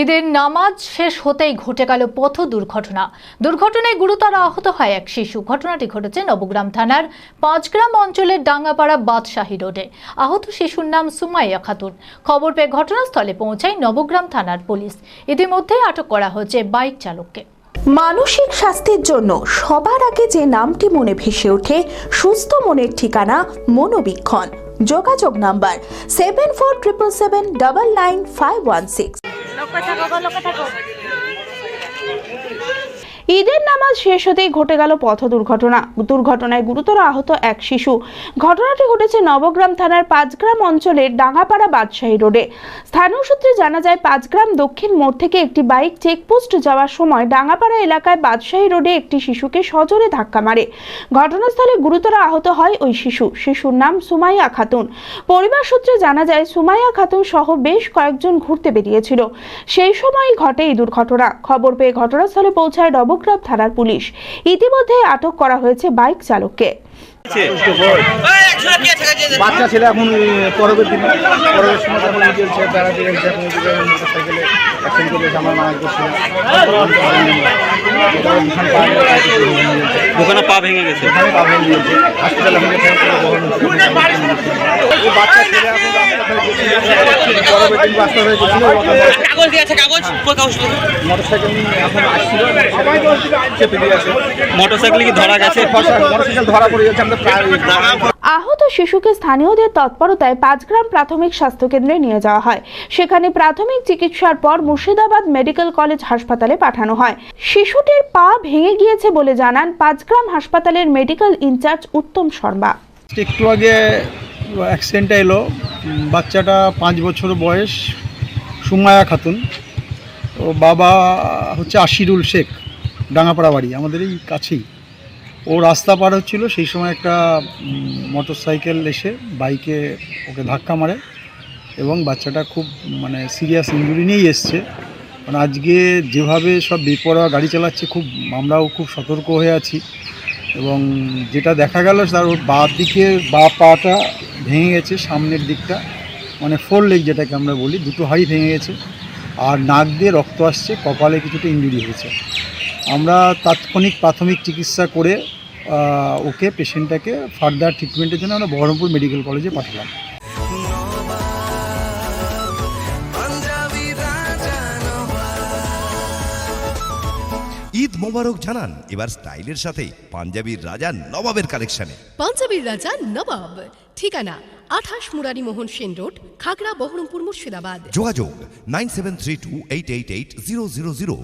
ঈদের নামাজ শেষ হতেই ঘটে গেল পথ দুর্ঘটনা। দুর্ঘটনায় গুরুতর আহত হয় এক শিশু। ঘটনাটি ঘটেছে নবগ্রাম থানার পাঁচগ্রাম অঞ্চলের ডাঙ্গাপাড়া বাদশাহী রোডে। আহত শিশুর নাম সুমাইয়া খাতুন। খবর পেয়ে ঘটনাস্থলে পৌঁছায় নবগ্রাম থানার পুলিশ। ইতিমধ্যেই আটক করা হয়েছে বাইক চালককে। মানসিক স্বাস্থ্যের জন্য সবার আগে যে নামটি মনে ভেসে ওঠে, সুস্থ মনের ঠিকানা মনোবীক্ষণ। যোগাযোগ number seven four triple seven double nine five one six থাকো লোকে থাকো। ঈদের নামাজ শেষ হতেই ঘটে গেল পথ দুর্ঘটনা। দুর্ঘটনায় গুরুতর আহত এক শিশু। ঘটনাটি ঘটেছে নবগ্রাম থানার পাঁচগ্রাম অঞ্চলের ডাঙ্গাপাড়া বাদশাহী রোডে। স্থানীয় সূত্রে জানা যায়, পাঁচগ্রাম দক্ষিণ মোড় থেকে একটি বাইক চেকপোস্ট যাওয়ার সময় ডাঙ্গাপাড়া এলাকায় বাদশাহী রোডে একটি শিশুকে সজোরে ধাক্কা মারে। ঘটনাস্থলে গুরুতর আহত হয় ওই শিশু। শিশুর নাম সুমাইয়া খাতুন। পরিবার সূত্রে জানা যায়, সুমাইয়া খাতুন সহ বেশ কয়েকজন ঘুরতে বেরিয়েছিল। সেই সময়ই ঘটে এই দুর্ঘটনা। খবর পেয়ে ঘটনাস্থলে পৌঁছায় নবগ্রাম থানার পুলিশ। ইতিমধ্যে আটক করা হয়েছে বাইক চালককে। বাচ্চা ছেলে এখন পরবের দিন পরবের সময় যখন গেছে অ্যাক্সিডেন্ট করে গেছে আমার করছিল দোকানে পা ভেঙে গেছে। পা ভেঙে ফোন করে বহন বাচ্চা ছেলে এখন রাস্তা কাগজ দিয়ে আছে কাগজ মোটরসাইকেল কি ধরা গেছে? ধরা পড়ে যাচ্ছে আমরা আহত শিশুকে স্থানীয়দের তৎপরতায় পাঁচগ্রাম প্রাথমিক স্বাস্থ্যকেন্দ্রে নিয়ে যাওয়া হয়। সেখানে প্রাথমিক চিকিৎসার পর মুর্শিদাবাদ মেডিকেল কলেজ হাসপাতালে পাঠানো হয়। শিশুটির পা ভেঙে গিয়েছে বলে জানান পাঁচগ্রাম হাসপাতালের মেডিকেল ইনচার্জ উত্তম শর্মা। একটু আগে অ্যাক্সিডেন্টটা এলো। বাচ্চাটা পাঁচ বছর বয়স, সুমায়া খাতুন। ও বাবা হচ্ছে আশিরুল শেখ, ডাঙাপাড়া বাড়ি, আমাদের এই কাছেই। ও রাস্তা পার হচ্ছিল, সেই সময় একটা মোটর সাইকেল এসে বাইকে ওকে ধাক্কা মারে এবং বাচ্চাটা খুব মানে সিরিয়াস ইঞ্জুরি নিয়েই এসছে। মানে আজকে যেভাবে সব বেপরোয়া গাড়ি চালাচ্ছে, খুব, আমরাও খুব সতর্ক হয়ে আছি। এবং যেটা দেখা গেল, তার ওর বা দিকে, বা পাটা ভেঙে গেছে সামনের দিকটা মানে ফোর লেগ যেটাকে আমরা বলি, দুটো হাড়ি ভেঙে গেছে আর নাক দিয়ে রক্ত আসছে, কপালে কিছুটা ইঞ্জুরি হয়েছে। আমরা তাৎক্ষণিক প্রাথমিক চিকিৎসা করে ওকে পেশেন্টটাকে ফার্দার ট্রিটমেন্টের জন্য আমরা বহরমপুর মেডিকেল কলেজে পাঠালাম। ঈদ মোবারক জানান। এবার স্টাইলের সাথে পাঞ্জাবির রাজা নবাবের কালেকশনে। পাঞ্জাবির রাজা নবাব। ঠিকানা আঠাশ মুরারি মোহন সেন রোড খাগড়া বহরমপুর মুর্শিদাবাদ। যোগাযোগ nine seven three two eight eight eight zero zero zero.